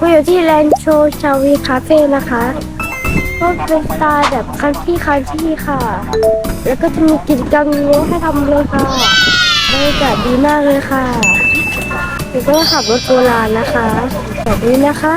ก็อยู่ที่แลนโชว์ชาวีคาเฟ่นะคะก็เป็นสไตล์แบบคันที่คันที่ค่ะ แล้วก็จะมีกิจกรรมเยอะให้ทำเลยค่ะบรรยากาศดีมากเลยค่ะหนูก็ขับรถโบราณนะคะ แบบนี้นะคะ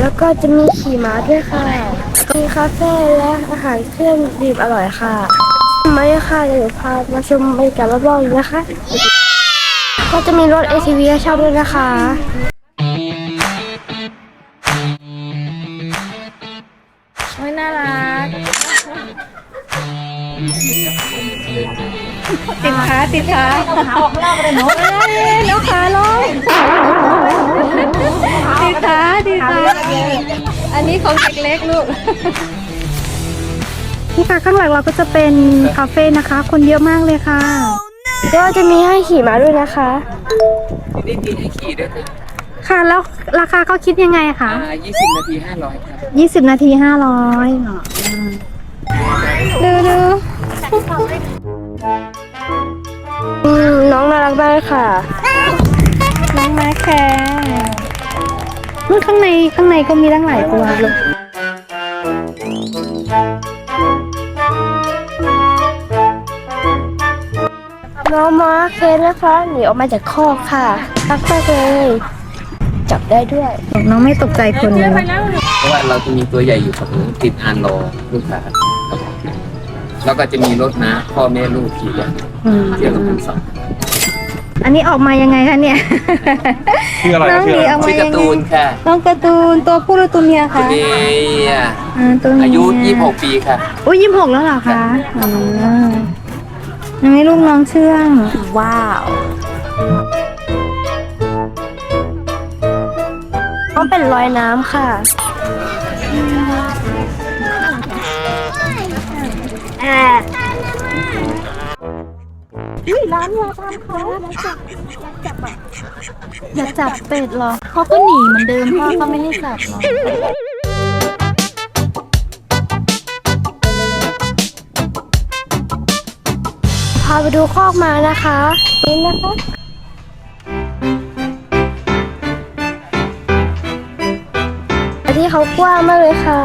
แล้วก็จะมีขี่ม้าด้วยค่ะ มีคาเฟ่และอาหารเครื่องดื่มอร่อยค่ะมาเลยค่ะเดี๋ยวพามาชมบรรยากาศรอบๆนะคะ ก็จะมีรถ ATV ให้เช่าด้วยนะคะ โอ้ยน่ารัก ติดขาติดขาขาออกข้างนอกเลยเนาะแล้วขาลงติดขาติดขาอันนี้ของเด็กเล็กลูกนี่ค่ะข้างหลังเราก็จะเป็นคาเฟ่นะคะ คนเยอะมากเลยค่ะ ก็จะมีให้ขี่ม้าด้วยนะคะ นี่มีให้ขี่ด้วยครับค่ะ แล้วราคาเขาคิดยังไงคะอ่า20นาที500ครับยี่สิบนาทีห้าร้อยเหรอดูดูอืมน้องน่ารักมากเลยค่ะ น้องมาแคร์นู่นข้างในข้างในก็มีตั้งหลายตัวเลย น้องม้าเคนนะคะหนีออกมาจากคอกค่ะรักมากเลย จับได้ด้วยน้องไม่ตกใจคนเลยเพราะว่าเราจะมีตัวใหญ่อยู่ฝั่งนู้นติดอานรอลูกค้าครับแล้วก็จะมีรถนะ พ่อแม่ลูกขี่กันอืมเที่ยวละพันสองอันนี้ออกมายังไงคะเนี่ยชื่ออะไรน้องชื่อหอะไรมีออกชื่มาอยักางร์ไงตูนค่ะน้องการ์ตูนตัวผู้หรือตัวเมียตัวคะนี้อ่าตัวเมีอายุ 26 ปีค่ะ อุ้ยยี่สิบหกแล้วเหรอคะอ๋อ ยังไม่ลูกน้องเชื่อง ว้าวต้องเป็นรอยน้ำค่ะอยากจับเป็ดเหรอเขาก็หนีเหมือนเดิมพ่อก็ไม่ให้จับหรอาไปดูคอกมานะคะ นี่นะคะที่เขากว้างมากเลยค่ะ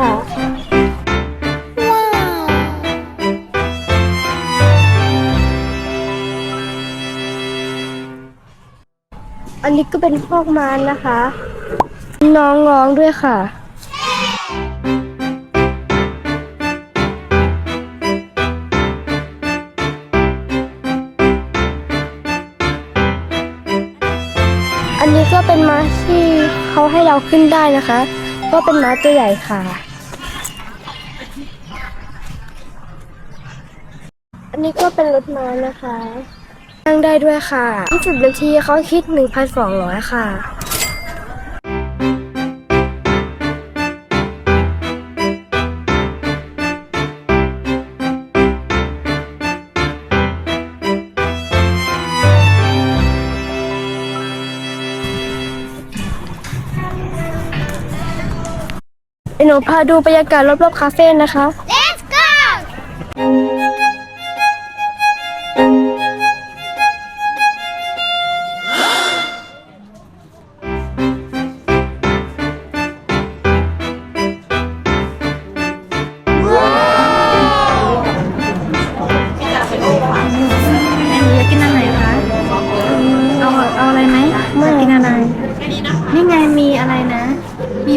อันนี้ก็เป็นคอกม้านะคะ น้องร้องด้วยค่ะ เราขึ้นได้นะคะ ก็เป็นม้าตัวใหญ่ค่ะ อันนี้ก็เป็นรถม้านะคะนั่งได้ด้วยค่ะ20นาทีเขาคิด 1,200 ค่ะ ดี๋ยวหนูพาดูบรรยากาศรอบๆคาเฟ่นะคะ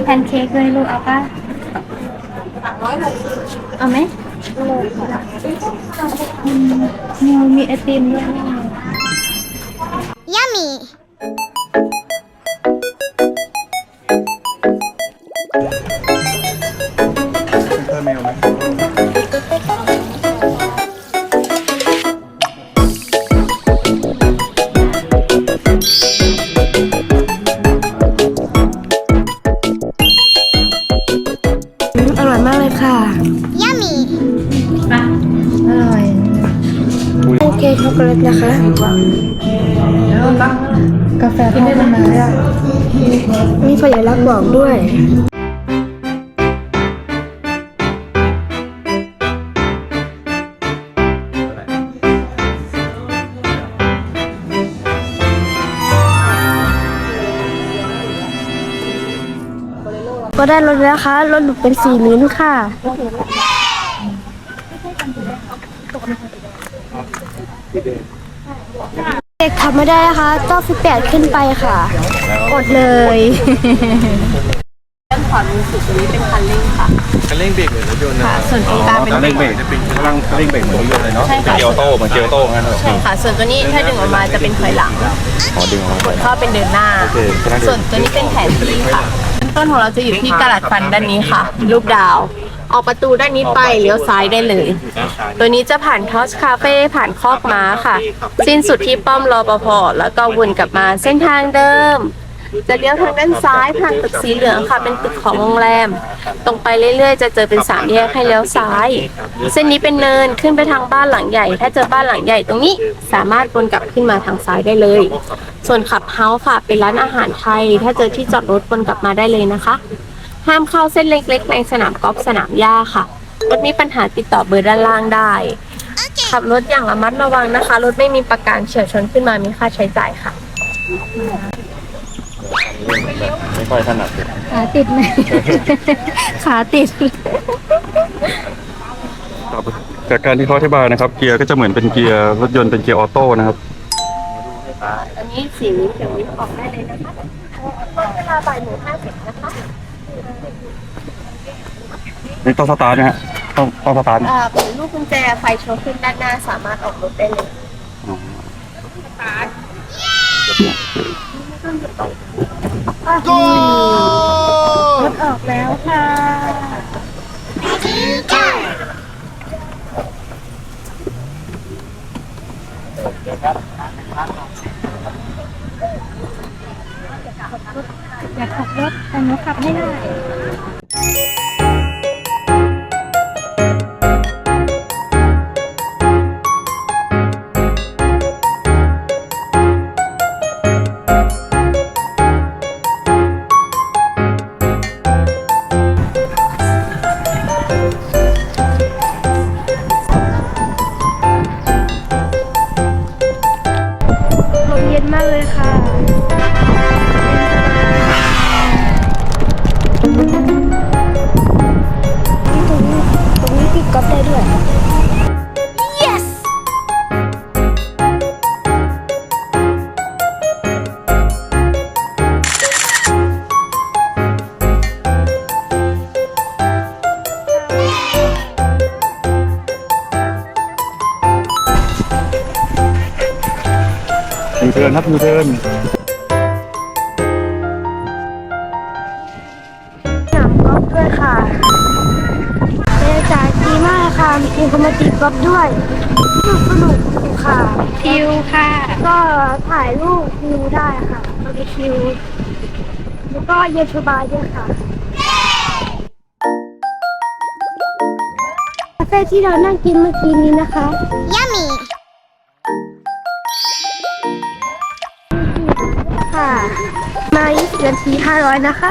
แพนเค้กเลยลูกเอาปะเอาไหมมีมีไอติมด้วยเกช็อกโกแลตนะคะ กาแฟทอดมันมามีสัญลักษณ์บอกด้วยก็ได้รถแล้วคะรถหนูเป็นสีลิ้นค่ะ เด็กขับไม่ได้นะคะต้องสิบแปดขึ้นไปค่ะ กดเลยคันเร่งเบรกเหมือนรถยนต์นะส่วนตรงกลางเป็นคันเร่งเบรกจะเป็นพลังคันเร่งเบรกเหมือนรถยนต์เลยเนาะเป็นเกียร์ออโต้เหมือนเกียร์ออโต้งั้นเหรอใช่ค่ะ ส่วนตัวนี้ถ้าดึงออกมาจะเป็นถอยหลังอ๋อดึงออกมาเข้าเป็นเดินหน้า โอเคก็น่าจะส่วนตัวนี้เป็นแผนที่ค่ะต้นของเราจะอยู่ที่กระดาษฟันด้านนี้ค่ะ รูปดาว ออกประตูด้านนี้ไปเลี้ยวซ้ายได้เลย ตัวนี้จะผ่านทอสคาเฟ่ผ่านคอกม้าค่ะ สิ้นสุดที่ป้อมรอปภแล้วก็วนกลับมาเส้นทางเดิม จะเลี้ยวทางด้านซ้ายผ่านตึกสีเหลืองค่ะ เป็นตึกของโรงแรม ตรงไปเรื่อยๆ จะเจอเป็นสามแยกให้เลี้ยวซ้าย เส้นนี้เป็นเนินขึ้นไปทางบ้านหลังใหญ่ ถ้าเจอบ้านหลังใหญ่ตรงนี้สามารถวนกลับขึ้นมาทางซ้ายได้เลย ส่วนขับเฮาส์ค่ะ เป็นร้านอาหารไทย ถ้าเจอที่จอดรถวนกลับมาได้เลยนะคะ ห้ามเข้าเส้นเล็กๆ ในสนามกอล์ฟสนามหญ้าค่ะ รถมีปัญหาติดต่อเบอร์ด้านล่างได้ ขับรถอย่างระมัดระวังนะคะ รถไม่มีประกันเฉียวชนขึ้นมามีค่าใช้จ่ายค่ะ ไม่ค่อยถนัดขาติดไหม ขาติด ครับจากการที่เขาอธิบายนะครับ เกียร์ก็จะเหมือนเป็นเกียร์รถยนต์เป็นเกียร์ออโต้นะครับอันนี้สีนี้เดี๋ยวนี้ออกได้เลยนะคะเวลาบ่ายโมงห้าสิบนะคะ นี่ต้องสตาร์ทนะฮะต้องต้องสตาร์ทเอ่อเป็นลูกกุญแจไฟโชว์ขึ้นด้านหน้าสามารถออกรถได้เลยรถออกแล้วค่ะอยากขับรถแต่หนูขับไม่ได้ เทิร์นครับยูเทิร์นสนามกอล์ฟด้วยค่ะบรรยากาศดีมากค่ะมีคนมาตีกอล์ฟด้วยสนุกสนุกค่ะคิวค่ะ ก็ถ่ายรูปวิวได้ค่ะบาร์บีคิวแล้วก็เย็นสบายด้วยค่ะคาเฟ่ที่เรานั่งกินเมื่อกี้นี้นะคะยัมมี่ มา20นาที500 นะคะ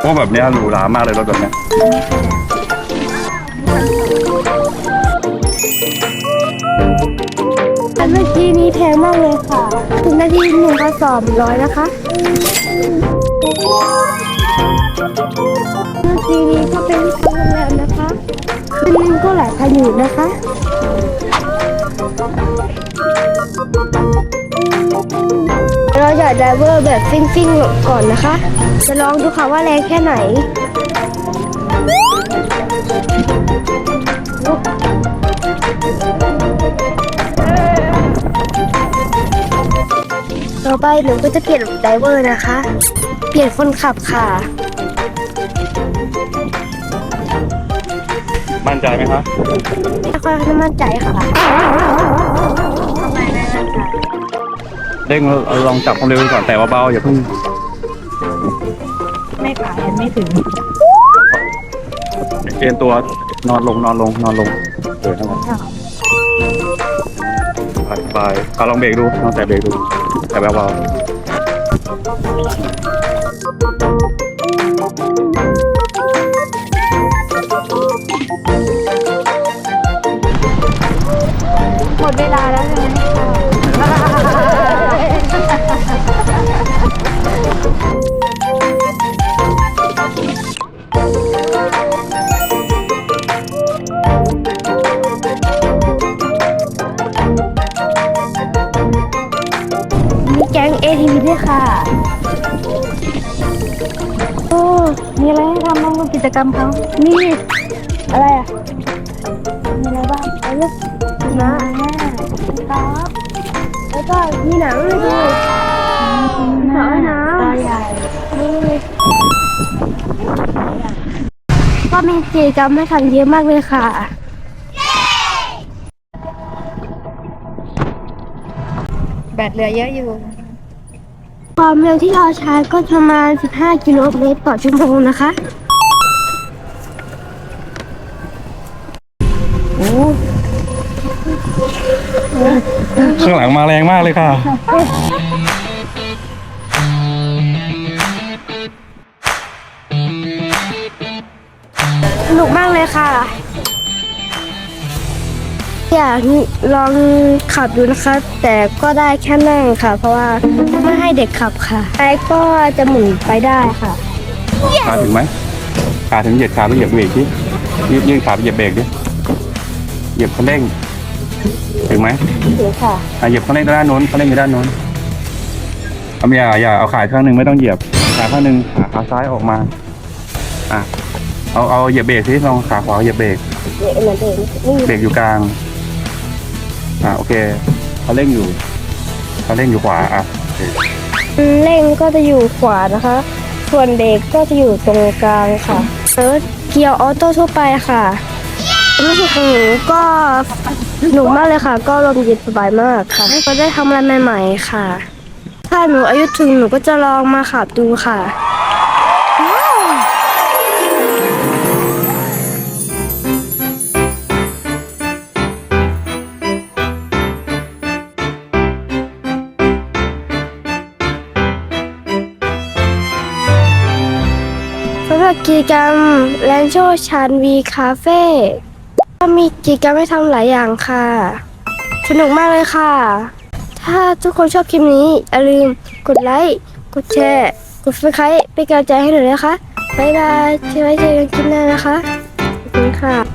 เพราะแบบเนี้ยหรูหรามากเลยรถแบบเนี้ยอันเมื่อกี้นี้แพงมากเลยค่ะถึงนาทีหนึ่งพันสองร้อยนะคะ เมื่อกี้นี้ก็เป็นที่พักโรงแรมนะคะคืนนึง ก็หลายพันอยู่นะคะ เราอยากไดเวอร์แบบซิ่งๆ ก่อนนะคะ จะลองดูค่ะว่าแรงแค่ไหนต่อไปหนูก็จะเปลี่ยนไดเวอร์นะคะ เปลี่ยนคนขับค่ะ มั่นใจไหมครับไม่ค่อยมั่นใจค่ะเด้งลองจับความเร็วดูก่อนแต่ว่าเบาอย่าเพิ่งไม่ขายไม่ถึงเอ็นตัวนอนลงนอนลงนอนลงเออทั้งหมดสบายๆเอาลองเบรกดูลองแต่เบรกดูแต่เบาห ด้วยค่ะ โอ้ มีอะไรให้ทำบ้างกับกิจกรรมเขานี่อะไรอะ มีอะไรบ้างเอาเลือกนะครับแล้วก็มีหนังเลยดูสาวน้ำใหญ่นี่ก็มีกิจกรรมให้ทำเยอะมากเลยค่ะแบตเหลือเยอะอยู่ ความเร็วที่เราใช้ก็ประมาณ 15 กิโลเมตรต่อชั่วโมงนะคะข้างหลังมาแรงมากเลยค่ะ อยากลองขับดูนะคะ แต่ก็ได้แค่นั่งค่ะ เพราะว่าไม่ให้เด็กขับค่ะไอ้ก็จะหมุนไปได้ค่ะขาถึงไหมขาถึงเหยียดขาไปเหยียบเบรกดิยืดยืดขาไปเหยียบเบรกดิเหยียบคันเร่งถึงไหมถึงค่ะอะเหยียบคันเร่งด้านโน้นคันเร่งอยู่ด้านโน้นเอาอย่าอย่าเอาขาข้างหนึ่งไม่ต้องเหยียบขาข้างหนึ่งขาขาซ้ายออกมาอะเอาเอาเหยียบเบรกที่ลองขาขวาเหยียบเบรกเดี๋ยวเหมือนเดิมนี่เบรกอยู่กลาง อะโอเคเขาเร่งอยู่เขาเร่งอยู่ขวาอะโอเคเร่งก็จะอยู่ขวานะคะ ส่วนเบรกก็จะอยู่ตรงกลางค่ะแล้วเกียร์ออโต้ทั่วไปค่ะรู้สึกของหนูก็หนูมากเลยค่ะ ก็ลมเย็นสบายมากค่ะก็ได้ทำอะไรใหม่ ๆ ค่ะ ถ้าหนูอายุถึงหนูก็จะลองมาขับดูค่ะ กิจกรรมแลนโชชานวีคาเฟ่ก็มีกิจกรรมให้ทำหลายอย่างค่ะ สนุกมากเลยค่ะ ถ้าทุกคนชอบคลิปนี้ อย่าลืมกดไลค์ กดแชร์ กดซับสไครต์เป็นกำลังใจให้หนูนะคะ บ๊ายบายเจอกันเจอกันคลิปหน้านะคะ ขอบคุณค่ะ